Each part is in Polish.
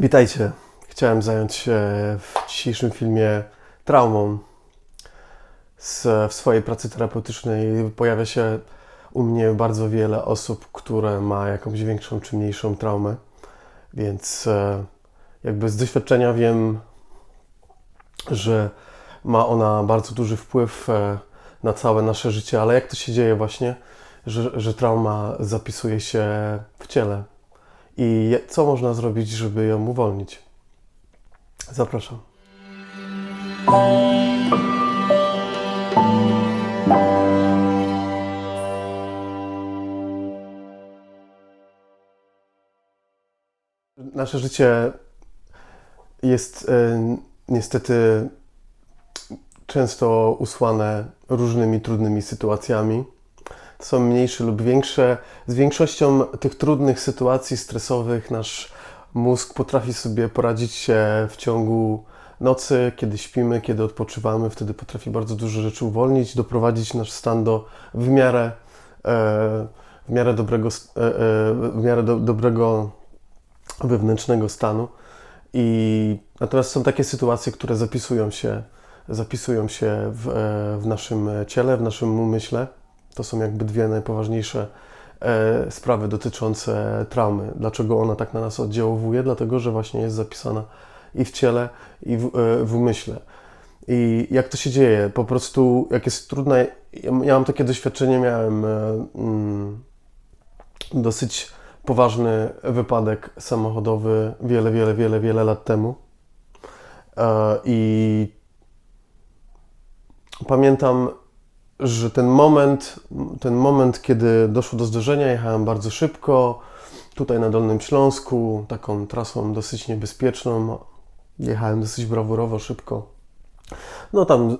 Witajcie. Chciałem zająć się w dzisiejszym filmie traumą. W swojej pracy terapeutycznej pojawia się u mnie bardzo wiele osób, które ma jakąś większą czy mniejszą traumę, więc e, jakby z doświadczenia wiem, że ma ona bardzo duży wpływ e, na całe nasze życie, ale jak to się dzieje właśnie, że, że trauma zapisuje się w ciele i co można zrobić, żeby ją uwolnić? Zapraszam. Nasze życie jest e, niestety często usłane różnymi trudnymi sytuacjami. Są mniejsze lub większe. Z większością tych trudnych sytuacji stresowych nasz mózg potrafi sobie poradzić się w ciągu nocy, kiedy śpimy, kiedy odpoczywamy. Wtedy potrafi bardzo dużo rzeczy uwolnić, doprowadzić nasz stan do w miarę, e, w miarę dobrego, e, e, w miarę do, dobrego wewnętrznego stanu. I natomiast są takie sytuacje, które zapisują się, zapisują się w, w naszym ciele, w naszym umyśle. To są jakby dwie najpoważniejsze e, sprawy dotyczące traumy. Dlaczego ona tak na nas oddziałuje? Dlatego, że właśnie jest zapisana i w ciele, i w, e, w umyśle. I jak to się dzieje? Po prostu, jak jest trudne. Ja, mam takie doświadczenie, miałem e, mm, dosyć poważny wypadek samochodowy wiele, wiele, wiele, wiele lat temu. I pamiętam, że ten moment, ten moment, kiedy doszło do zdarzenia, jechałem bardzo szybko, tutaj na Dolnym Śląsku, taką trasą dosyć niebezpieczną. Jechałem dosyć brawurowo, szybko. No tam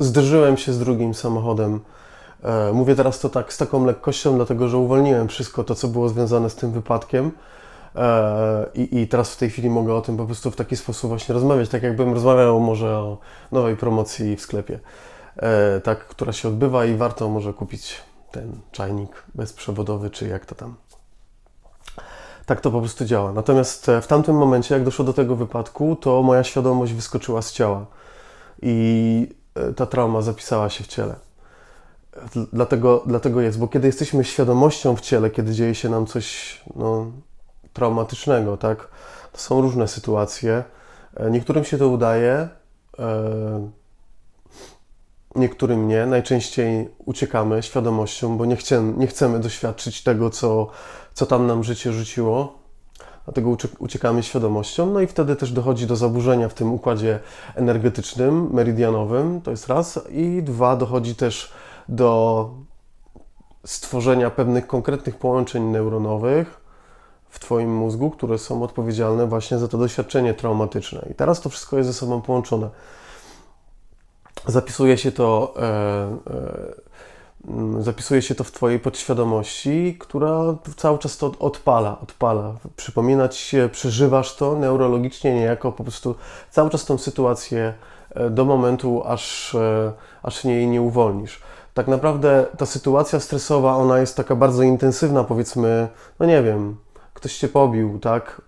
zderzyłem się z drugim samochodem. E, Mówię teraz to tak z taką lekkością, dlatego że uwolniłem wszystko to, co było związane z tym wypadkiem. E, I, I teraz w tej chwili mogę o tym po prostu w taki sposób właśnie rozmawiać, tak jakbym rozmawiał może o nowej promocji w sklepie, tak, która się odbywa i warto może kupić ten czajnik bezprzewodowy, czy jak to tam. Tak to po prostu działa. Natomiast e, w tamtym momencie, jak doszło do tego wypadku, to moja świadomość wyskoczyła z ciała i e, ta trauma zapisała się w ciele. Dl- Dlatego, dlatego jest, bo kiedy jesteśmy świadomością w ciele, kiedy dzieje się nam coś no, traumatycznego, tak? To są różne sytuacje. E, Niektórym się to udaje, e, niektórym nie. Najczęściej uciekamy świadomością, bo nie chcemy, nie chcemy doświadczyć tego, co, co tam nam życie rzuciło. Dlatego ucie- uciekamy świadomością, no i wtedy też dochodzi do zaburzenia w tym układzie energetycznym, meridianowym, to jest raz, i dwa, dochodzi też do stworzenia pewnych konkretnych połączeń neuronowych w Twoim mózgu, które są odpowiedzialne właśnie za to doświadczenie traumatyczne. I teraz to wszystko jest ze sobą połączone. Zapisuje się to, e, e, zapisuje się to w Twojej podświadomości, która cały czas to odpala, odpala. Przypomina Ci się, przeżywasz to neurologicznie niejako, po prostu cały czas tą sytuację e, do momentu, aż, aż jej nie uwolnisz. Tak naprawdę ta sytuacja stresowa, ona jest taka bardzo intensywna, powiedzmy, no nie wiem, ktoś cię pobił, tak?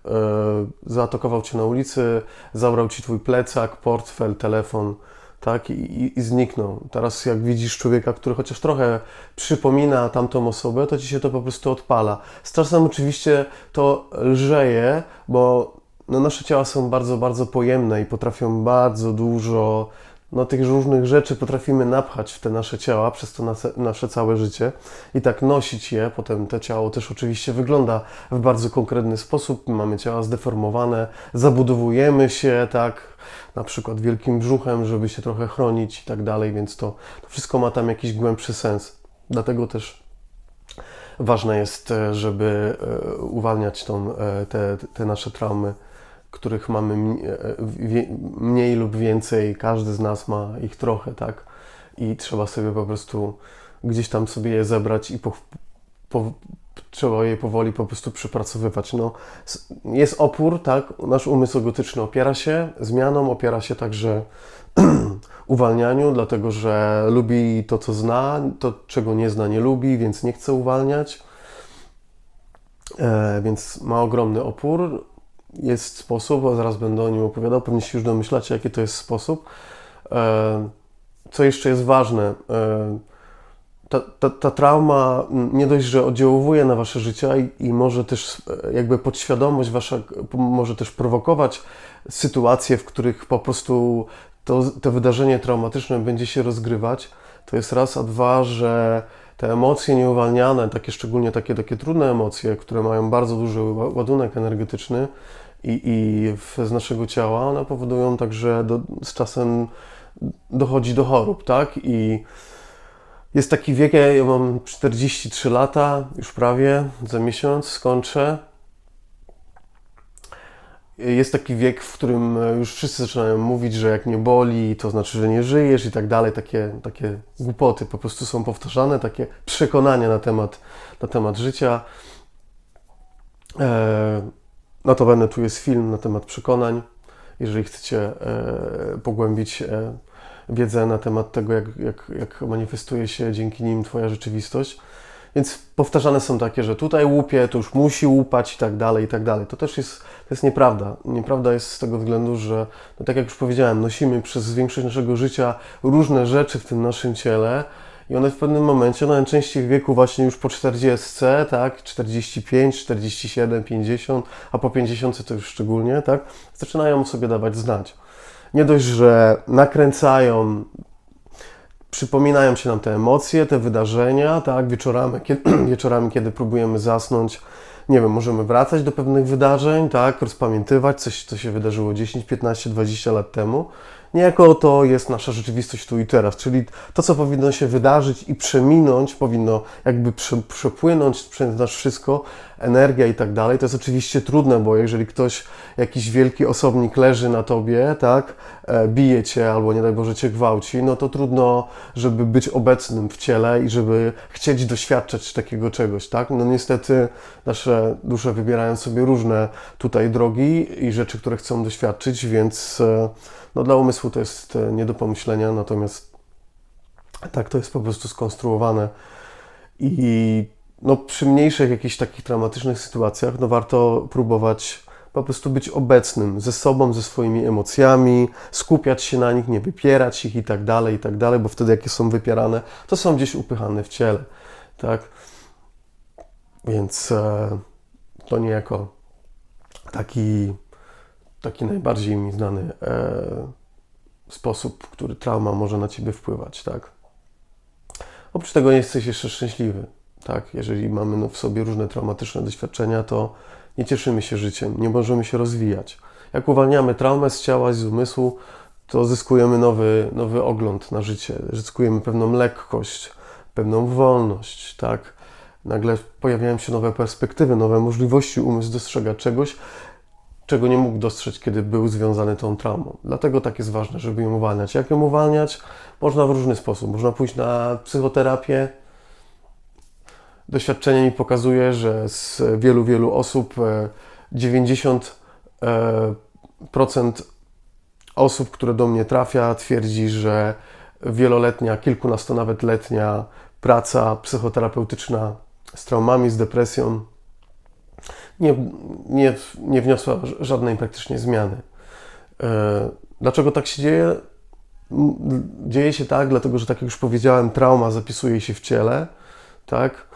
Zaatakował cię na ulicy, zabrał ci twój plecak, portfel, telefon, tak? I, i, zniknął. Teraz jak widzisz człowieka, który chociaż trochę przypomina tamtą osobę, to ci się to po prostu odpala. Z czasem oczywiście to lżeje, bo no, nasze ciała są bardzo, bardzo pojemne i potrafią bardzo dużo no, tych różnych rzeczy potrafimy napchać w te nasze ciała przez to nasze, nasze całe życie i tak nosić je. Potem to ciało też oczywiście wygląda w bardzo konkretny sposób. Mamy ciała zdeformowane, zabudowujemy się tak, na przykład wielkim brzuchem, żeby się trochę chronić i tak dalej, więc to, to wszystko ma tam jakiś głębszy sens. Dlatego też ważne jest, e, żeby e, uwalniać tą, e, te, te nasze traumy których mamy e, wie- mniej lub więcej, każdy z nas ma ich trochę, tak? I trzeba sobie po prostu gdzieś tam sobie je zebrać i po, po, trzeba je powoli po prostu przepracowywać. No, jest opór, tak? Nasz umysł gotyczny opiera się zmianą, opiera się także uwalnianiu, dlatego że lubi to, co zna, to, czego nie zna, nie lubi, więc nie chce uwalniać. E, więc ma ogromny opór. Jest sposób, a zaraz będę o nim opowiadał, pewnie się już domyślacie, jaki to jest sposób. E, co jeszcze jest ważne, e, ta, ta, ta trauma nie dość, że oddziałuje na wasze życie i, i może też e, jakby podświadomość wasza może też prowokować sytuacje, w których po prostu to, to wydarzenie traumatyczne będzie się rozgrywać. To jest raz, a dwa, że te emocje nieuwalniane, takie szczególnie takie, takie trudne emocje, które mają bardzo duży ładunek energetyczny i, i w, z naszego ciała, one powodują także do, z czasem dochodzi do chorób, tak? I jest taki wiek, ja mam 43 lata, już prawie, za miesiąc skończę. Jest taki wiek, w którym już wszyscy zaczynają mówić, że jak nie boli, to znaczy, że nie żyjesz i tak dalej. Takie, takie głupoty po prostu są powtarzane, takie przekonania na temat, na temat życia. E, notabene tu jest film na temat przekonań. Jeżeli chcecie e, pogłębić e, wiedzę na temat tego, jak, jak, jak manifestuje się dzięki nim Twoja rzeczywistość. Więc powtarzane są takie, że tutaj łupie, to już musi łupać i tak dalej, i tak dalej. To też jest, to jest nieprawda. Nieprawda jest z tego względu, że, no tak jak już powiedziałem, nosimy przez większość naszego życia różne rzeczy w tym naszym ciele i one w pewnym momencie, no najczęściej w wieku właśnie już po 40, tak, 45, 47, 50, a po 50 to już szczególnie, tak, zaczynają sobie dawać znać. Nie dość, że nakręcają, przypominają się nam te emocje, te wydarzenia, tak, wieczorami, kiedy, wieczorami, kiedy próbujemy zasnąć, nie wiem, możemy wracać do pewnych wydarzeń, tak, rozpamiętywać coś, co się wydarzyło 10, 15, 20 lat temu Niejako to jest nasza rzeczywistość tu i teraz, czyli to, co powinno się wydarzyć i przeminąć, powinno jakby przepłynąć przez nas wszystko, energia i tak dalej. To jest oczywiście trudne, bo jeżeli ktoś, jakiś wielki osobnik leży na tobie, tak, e, bije cię albo nie daj Boże cię gwałci, no to trudno, żeby być obecnym w ciele i żeby chcieć doświadczać takiego czegoś, tak. No niestety nasze dusze wybierają sobie różne tutaj drogi i rzeczy, które chcą doświadczyć, więc e, no dla umysłu to jest e, nie do pomyślenia, natomiast tak to jest po prostu skonstruowane i no, przy mniejszych jakichś takich traumatycznych sytuacjach no warto próbować po prostu być obecnym ze sobą, ze swoimi emocjami, skupiać się na nich, nie wypierać ich i tak dalej, i tak dalej, bo wtedy jakie są wypierane, to są gdzieś upychane w ciele, tak? Więc e, to niejako taki taki najbardziej mi znany e, sposób, który trauma może na ciebie wpływać, tak? Oprócz tego nie jesteś jeszcze szczęśliwy, tak? Jeżeli mamy no, w sobie różne traumatyczne doświadczenia, to nie cieszymy się życiem, nie możemy się rozwijać. Jak uwalniamy traumę z ciała, z umysłu, to zyskujemy nowy, nowy ogląd na życie, zyskujemy pewną lekkość, pewną wolność, tak? Nagle pojawiają się nowe perspektywy, nowe możliwości, umysł dostrzega czegoś, czego nie mógł dostrzec, kiedy był związany tą traumą. Dlatego tak jest ważne, żeby ją uwalniać. Jak ją uwalniać? Można w różny sposób. Można pójść na psychoterapię. Doświadczenie mi pokazuje, że z wielu, wielu osób 90% e, e, osób, które do mnie trafia, twierdzi, że wieloletnia, kilkunasto nawet letnia praca psychoterapeutyczna z traumami, z depresją nie, nie, nie wniosła żadnej praktycznie zmiany. E, dlaczego tak się dzieje? Dzieje się tak, dlatego że, tak jak już powiedziałem, trauma zapisuje się w ciele, tak?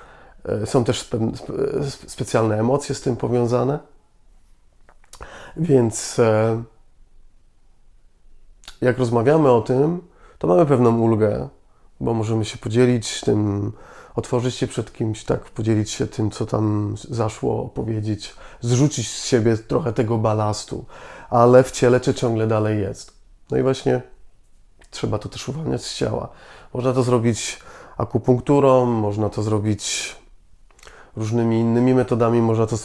E, są też spe, specjalne emocje z tym powiązane. Więc e, jak rozmawiamy o tym, to mamy pewną ulgę, bo możemy się podzielić tym otworzyć się przed kimś, tak, podzielić się tym, co tam zaszło, powiedzieć, zrzucić z siebie trochę tego balastu, ale w ciele czy ciągle dalej jest. No i właśnie trzeba to też uwalniać z ciała. Można to zrobić akupunkturą, można to zrobić różnymi innymi metodami, można to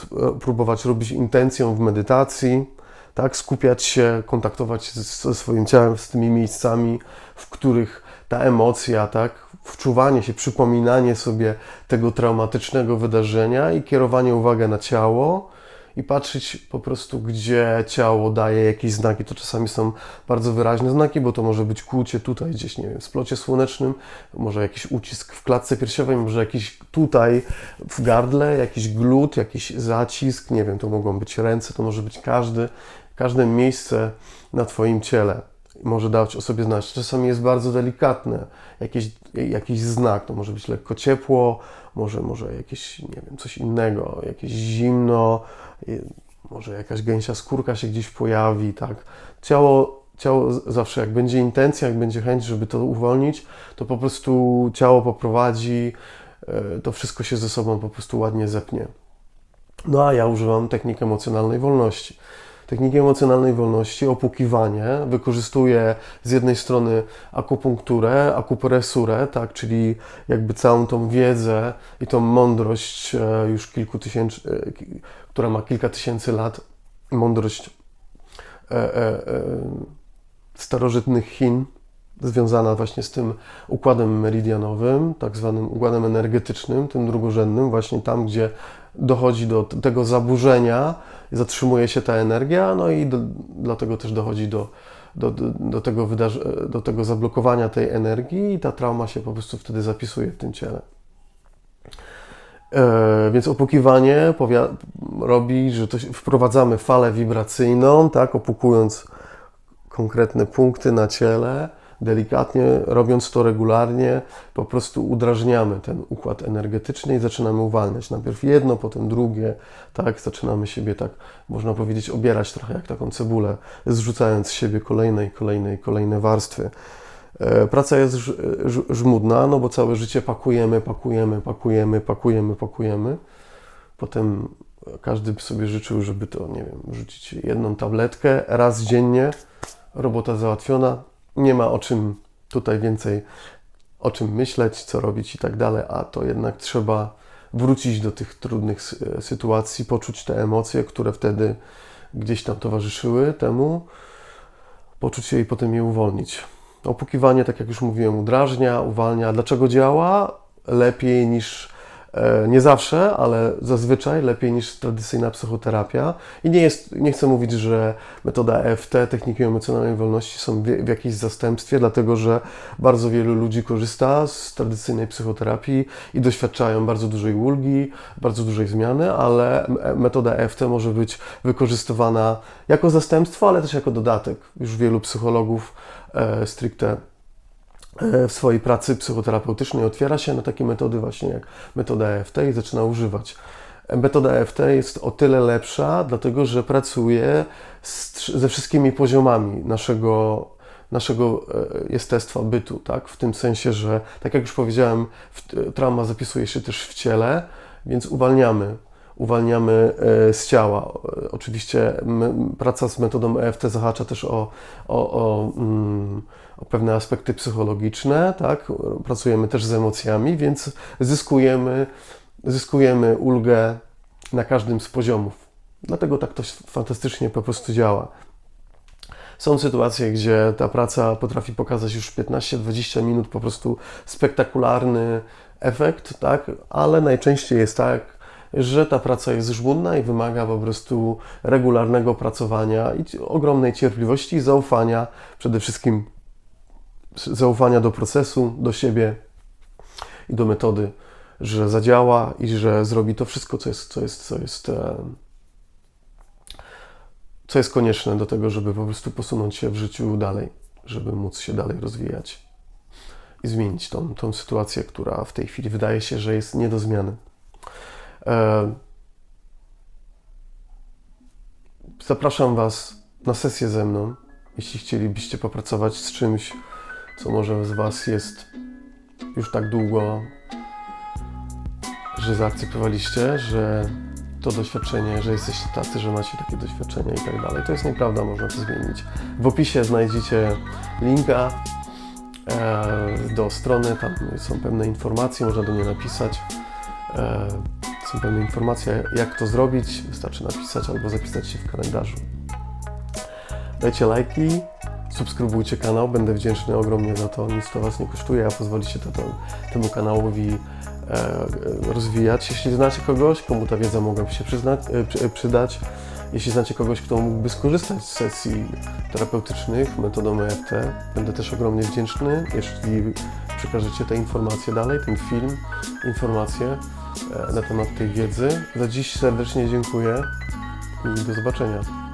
próbować robić intencją w medytacji, tak, skupiać się, kontaktować ze swoim ciałem, z tymi miejscami, w których ta emocja, tak, wczuwanie się, przypominanie sobie tego traumatycznego wydarzenia i kierowanie uwagi na ciało i patrzeć po prostu, gdzie ciało daje jakieś znaki. To czasami są bardzo wyraźne znaki, bo to może być kłucie tutaj gdzieś, nie wiem, w splocie słonecznym, może jakiś ucisk w klatce piersiowej, może jakiś tutaj w gardle, jakiś glut, jakiś zacisk, nie wiem, to mogą być ręce, to może być każdy, każde miejsce na Twoim ciele może dać o sobie znać. Czasami jest bardzo delikatne, jakieś, jakiś znak, to może być lekko ciepło, może, może jakieś, nie wiem, coś innego, jakieś zimno, może jakaś gęsia skórka się gdzieś pojawi, tak. Ciało, ciało zawsze, jak będzie intencja, jak będzie chęć, żeby to uwolnić, to po prostu ciało poprowadzi, y, to wszystko się ze sobą po prostu ładnie zepnie. No a ja używam technik emocjonalnej wolności. Techniki emocjonalnej wolności, opukiwanie, wykorzystuję z jednej strony akupunkturę, akupresurę, tak, czyli jakby całą tą wiedzę i tą mądrość e, już kilku tysięcy, e, która ma kilka tysięcy lat, mądrość e, starożytnych Chin, związana właśnie z tym układem meridianowym, tak zwanym układem energetycznym, tym drugorzędnym, właśnie tam, gdzie dochodzi do tego zaburzenia, zatrzymuje się ta energia, no i do, dlatego też dochodzi do, do, do, tego do tego zablokowania tej energii i ta trauma się po prostu wtedy zapisuje w tym ciele. E, więc opukiwanie robi, że wprowadzamy falę wibracyjną, tak, opukując konkretne punkty na ciele, delikatnie, robiąc to regularnie, po prostu udrażniamy ten układ energetyczny i zaczynamy uwalniać. Najpierw jedno, potem drugie, tak, zaczynamy siebie tak, można powiedzieć, obierać trochę jak taką cebulę, zrzucając z siebie kolejne i kolejne i kolejne warstwy. E, Praca jest ż- żmudna, no bo całe życie pakujemy, pakujemy, pakujemy, pakujemy, pakujemy. Potem każdy by sobie życzył, żeby to, nie wiem, rzucić jedną tabletkę raz dziennie, robota załatwiona, nie ma o czym tutaj więcej, o czym myśleć, co robić i tak dalej, a to jednak trzeba wrócić do tych trudnych sy- sytuacji, poczuć te emocje, które wtedy gdzieś tam towarzyszyły temu, poczuć je i potem je uwolnić. Opukiwanie, tak jak już mówiłem, udrażnia, uwalnia. Dlaczego działa? Lepiej niż, nie zawsze, ale zazwyczaj lepiej niż tradycyjna psychoterapia. I nie, jest, nie chcę mówić, że metoda EFT, techniki emocjonalnej wolności są w, jakimś zastępstwie, dlatego że bardzo wielu ludzi korzysta z tradycyjnej psychoterapii i doświadczają bardzo dużej ulgi, bardzo dużej zmiany, ale m- metoda EFT może być wykorzystywana jako zastępstwo, ale też jako dodatek. Już wielu psychologów e, stricte e, w swojej pracy psychoterapeutycznej otwiera się na takie metody właśnie jak metoda EFT i zaczyna używać. E, Metoda EFT jest o tyle lepsza, dlatego że pracuje z, ze wszystkimi poziomami naszego, naszego e, jestestwa, bytu, tak? W tym sensie, że tak jak już powiedziałem, trauma zapisuje się też w ciele, więc uwalniamy uwalniamy e, z ciała. E, Oczywiście praca z metodą EFT zahacza też o, o, o, mm, o pewne aspekty psychologiczne, tak? Pracujemy też z emocjami, więc zyskujemy, zyskujemy ulgę na każdym z poziomów. Dlatego tak to fantastycznie po prostu działa. Są sytuacje, gdzie ta praca potrafi pokazać już 15-20 minut po prostu spektakularny efekt, tak? ale najczęściej jest tak, że ta praca jest żmudna i wymaga po prostu regularnego pracowania i ogromnej cierpliwości i zaufania, przede wszystkim zaufania do procesu, do siebie i do metody, że zadziała i że zrobi to wszystko, co jest, co jest, co jest, e, co jest konieczne do tego, żeby po prostu posunąć się w życiu dalej, żeby móc się dalej rozwijać i zmienić tą, tą sytuację, która w tej chwili wydaje się, że jest nie do zmiany. E, Zapraszam Was na sesję ze mną, jeśli chcielibyście popracować z czymś, co może z Was jest już tak długo, że zaakceptowaliście, że to doświadczenie, że jesteście tacy, że macie takie doświadczenia i tak dalej. To jest nieprawda, można to zmienić. W opisie znajdziecie linka e, do strony, tam są pewne informacje, można do niej napisać. Są pewne informacje, jak to zrobić. Wystarczy napisać albo zapisać się w kalendarzu. Dajcie lajki, subskrybujcie kanał, będę wdzięczny ogromnie za to, nic to Was nie kosztuje, a pozwolicie to, to, temu kanałowi e, e, rozwijać. Jeśli znacie kogoś, komu ta wiedza mogłaby się przyznać, e, e, przydać, jeśli znacie kogoś, kto mógłby skorzystać z sesji terapeutycznych metodą EFT, będę też ogromnie wdzięczny, jeśli przekażecie te informacje dalej, ten film, informacje na temat tej wiedzy. Za dziś serdecznie dziękuję i do zobaczenia.